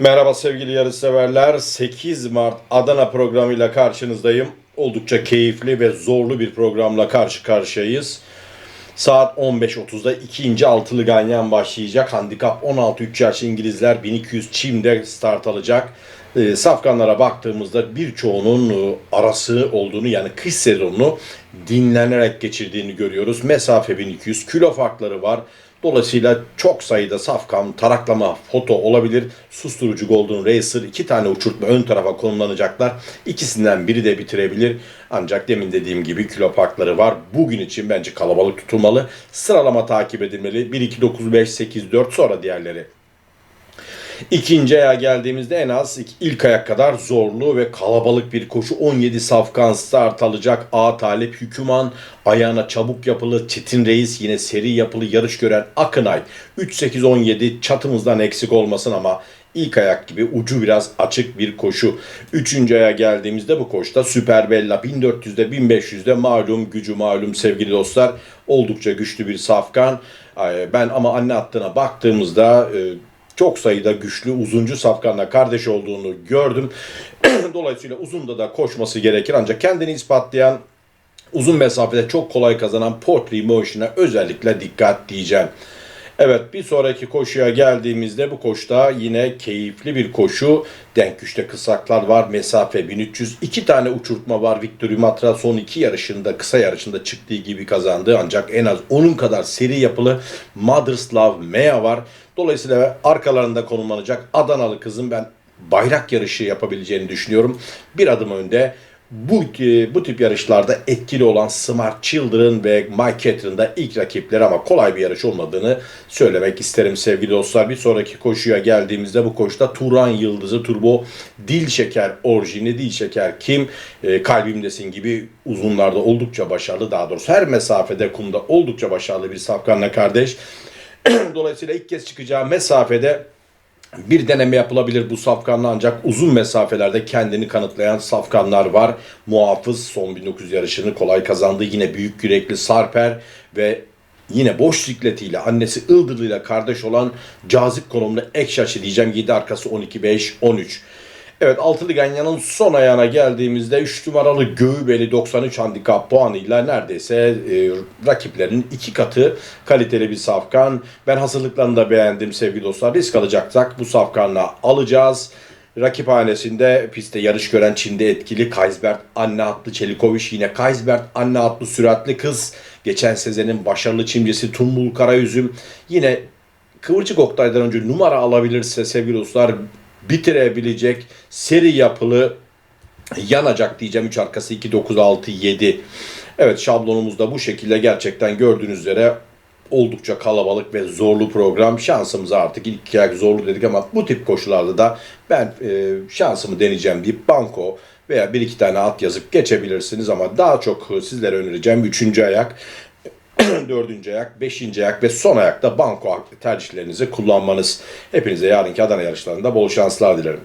Merhaba sevgili yarışseverler. 8 Mart Adana programıyla karşınızdayım. Oldukça keyifli ve zorlu bir programla karşı karşıyayız. Saat 15.30'da ikinci altılı ganyan başlayacak. Handikap 16 3 yaş İngilizler 1200 çimde start alacak. E, safkanlara baktığımızda birçoğunun e, arası olduğunu yani kış sezonunu dinlenerek geçirdiğini görüyoruz. Mesafe 1200, kilo farkları var. Dolayısıyla çok sayıda safkan, taraklama, foto olabilir. Susturucu Golden Racer iki tane uçurtma ön tarafa konumlanacaklar. İkisinden biri de bitirebilir. Ancak demin dediğim gibi kilo farkları var. Bugün için bence kalabalık tutulmalı. Sıralama takip edilmeli. 1, 2, 9, 5, 8, 4 sonra diğerleri. İkinci aya geldiğimizde en az ilk- ilk ayak kadar zorlu ve kalabalık bir koşu. 17 safkan start alacak. A Talip Hüküman, ayağına çabuk yapılı, Çetin Reis yine seri yapılı yarış gören Akınay. 3-8-17 çatımızdan eksik olmasın ama ilk ayak gibi ucu biraz açık bir koşu. Üçüncü aya geldiğimizde bu koşuda Süper Bella 1400'de 1500'de malum gücü malum sevgili dostlar. Oldukça güçlü bir safkan. Ben ama anne hattına baktığımızda e, çok sayıda güçlü uzuncu safkanla kardeş olduğunu gördüm. Dolayısıyla uzunda da koşması gerekir ancak kendini ispatlayan uzun mesafede çok kolay kazanan Portly Motion'a özellikle dikkat diyeceğim. Evet bir sonraki koşuya geldiğimizde bu koşuda yine keyifli bir koşu. Denk güçte kısaklar var. Mesafe 1300. iki tane uçurtma var. Victor Matra son iki yarışında kısa yarışında çıktığı gibi kazandı. Ancak en az onun kadar seri yapılı Mother's Love Mea var. Dolayısıyla arkalarında konumlanacak Adanalı kızın ben bayrak yarışı yapabileceğini düşünüyorum. Bir adım önde bu, e, bu tip yarışlarda etkili olan Smart Children ve Mike Catherine da ilk rakipleri ama kolay bir yarış olmadığını söylemek isterim sevgili dostlar. Bir sonraki koşuya geldiğimizde bu koşuda Turan Yıldızı Turbo Dil Şeker orijini Dil Şeker kim? E, kalbimdesin gibi uzunlarda oldukça başarılı daha doğrusu her mesafede kumda oldukça başarılı bir safkanla kardeş. Dolayısıyla ilk kez çıkacağı mesafede bir deneme yapılabilir bu safkanla ancak uzun mesafelerde kendini kanıtlayan safkanlar var. Muhafız son 1900 yarışını kolay kazandı. Yine büyük yürekli Sarper ve yine boş sikletiyle annesi Ildırlı'yla kardeş olan cazip konumlu Ekşaş'ı diyeceğim. 7 arkası 12-5-13. Evet altılı ganyanın son ayağına geldiğimizde 3 numaralı Göğübeli 93 handikap puanıyla neredeyse e, rakiplerinin iki katı kaliteli bir safkan. Ben hazırlıklarını da beğendim sevgili dostlar. Risk alacaksak bu safkanla alacağız. Rakip hanesinde pistte yarış gören Çin'de etkili Kaysbert Anne adlı Çelikoviç yine Kaysbert Anne adlı süratli kız. Geçen sezenin başarılı çimcisi Tumbul Karayüzüm. Yine Kıvırcık Oktay'dan önce numara alabilirse sevgili dostlar bitirebilecek seri yapılı yanacak diyeceğim 3 arkası 2 9 6 7. Evet şablonumuz da bu şekilde gerçekten gördüğünüz üzere oldukça kalabalık ve zorlu program. Şansımıza artık ilk ayak zorlu dedik ama bu tip koşularda da ben e, şansımı deneyeceğim deyip banko veya bir iki tane at yazıp geçebilirsiniz ama daha çok sizlere önereceğim üçüncü ayak dördüncü ayak, beşinci ayak ve son ayakta banko tercihlerinizi kullanmanız. Hepinize yarınki Adana yarışlarında bol şanslar dilerim.